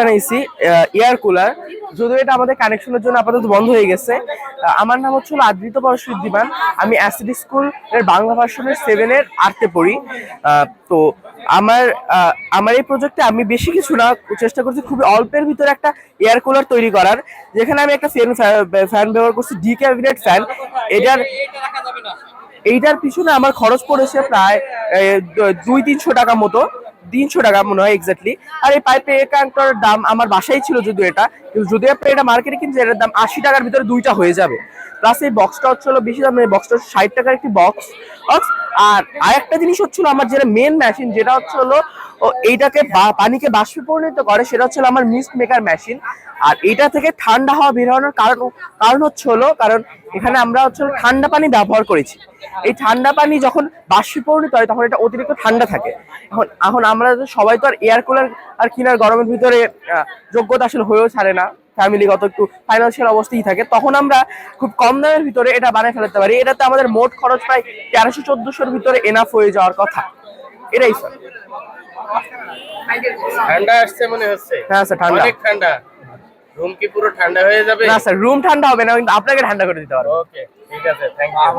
বানাইছি air cooler যদিও এটা আমাদের কানেকশনের জন্য আপাতত বন্ধ হয়ে গেছে। আমার নাম হচ্ছে আদৃত পরশুদ্দিমান আমি অ্যাসিড স্কুলের বাংলা ভার্সনের সেভেনের আর্টে পড়ি। তো আমার আমার এই প্রজেক্টে আমি বেশি কিছু না, চেষ্টা করছি খুবই অল্পের ভিতরে একটা এয়ার কুলার তৈরি করার। যেখানে আমি একটা ফ্যান ফ্যান ব্যবহার করছি ডি ক্যাবিনেট ফ্যান এটার, এইটার পিছনে আমার খরচ পড়েছে প্রায় দুই তিনশো টাকা মতো। তিনশো টাকা মনে হয় এক্স্যাক্টলি আর এই পাইপে কানেক্টর দাম আমার বাসায় ছিল যদি এটা, কিন্তু যদি আপনি এটা মার্কেটে কিনছেন, এটার দাম আশি টাকার ভিতরে দুইটা হয়ে যাবে। প্লাস এই বক্সটা হচ্ছিল বেশি দাম, এই বক্সটা ষাট টাকার একটি বক্স আর আরেকটা জিনিস হচ্ছিল আমার যেটা মেন মেশিন যেটা হচ্ছে হলো এইটাকে পানিকে বাষ্পে পরিণত করে, সেটা হচ্ছে আমার মিস্ট মেকার মেশিন আর এটা থেকে ঠান্ডা হাওয়া বের হওয়ার কারণ কারণ হচ্ছে হলো কারণ এখানে আমরা হচ্ছে ঠান্ডা পানি ব্যবহার করেছি। এই ঠান্ডা পানি যখন বাষ্পে পরিণত হয়, তখন এটা অতিরিক্ত ঠান্ডা থাকে। এখন এখন আমরা সবাই তো আর এয়ার কুলার আর কিনার গরমের ভিতরে যোগ্যতা আসলে হয়েও ছাড়ে না। ফ্যামিলিগত একটু ফাইন্যান্সিয়াল অবস্থাই থাকে তখন আমরা খুব কম দামের ভিতরে এটা বানিয়ে ফেলতে পারি। এটাতে আমাদের মোট খরচ প্রায় তেরোশো চোদ্দশোর ভিতরে এনাফ হয়ে যাওয়ার কথা। এটাই স্যার ঠান্ডা আসছে মনে হচ্ছে। হ্যাঁ স্যার ঠান্ডা। অনেক ঠান্ডা। রুম কি পুরো ঠান্ডা হয়ে যাবে? না স্যার রুম ঠান্ডা হবে না কিন্তু আপনাকে ঠান্ডা করে দিতে পারব। ওকে ঠিক আছে থ্যাংক ইউ